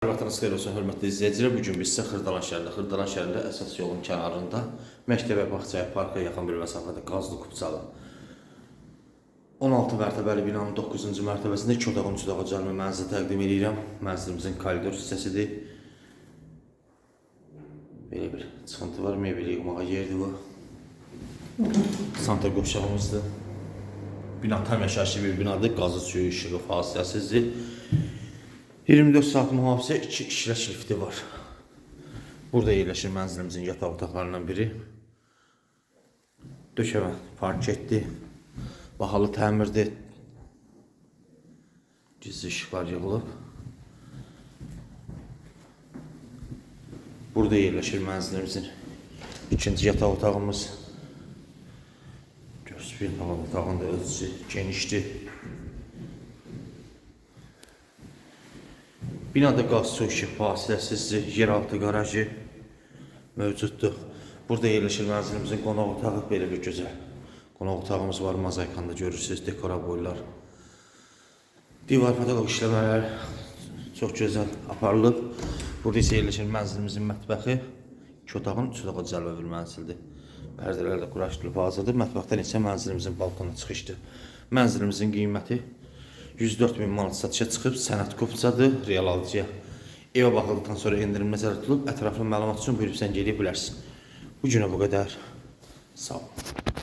Vaxtınız xeyir olsun, hörmətli izləyicilər. Bu gün biz sizə Xırdalan şəhərində, Xırdalan şəhərində əsas yolun kənarında, məktəbə, bağçaya, parka yaxın bir məsafədə qazlı kupçalı 16 mərtəbəli binanın 9-cu mərtəbəsində 2 otağın 3 otağa cəlmə mənzil təqdim edirəm. Mənzilimizin koridor hissəsidir. Belə bir çıxıntı var, mebel yığmağa yerdir bu. Santr qovşağımızdır. Bina tam yaşayışlı bir binadır. Qazı suyu, işığı fasiləsizdir. 24 saat mühafizə 2 işləş lifti var. Burada yerləşir mənzilimizin yataq otaqlarından biri. Döşəmə parketdir. Bahalı təmirdir. Gizli işıqlar yığılıb. Burada yerləşir mənzilimizin ikinci yataq otağımız. Göz bir otağında ölçüsü genişdir. Binada qaz su işıq fasiləsizdir, yeraltı qarajı mövcuddur. Burada yerləşir mənzilimizin qonaq otağı belə bir gözəl. Qonaq otağımız var, mozaikanda görürsünüz, dekora boylar. Divar pedagog işləmələr çox gözəl aparılıb. Burada isə yerləşir mənzilimizin mətbəxi. İki otağın üç otağa cəlb bir mənzildir. Pərdələr də quraşdırılıb hazırdır. Mətbəxdən isə mənzilimizin balkona çıxışdır. Mənzilimizin qiyməti 104 min manat satışa çıxıb, sənət kupçadır, real alıcıya. Evə baxıldıqdan sonra endirim nəzərdə tutulub, ətraflı məlumat üçün buyurub sən geleyə bilərsən. Bu günə bu qədər. Sağ ol.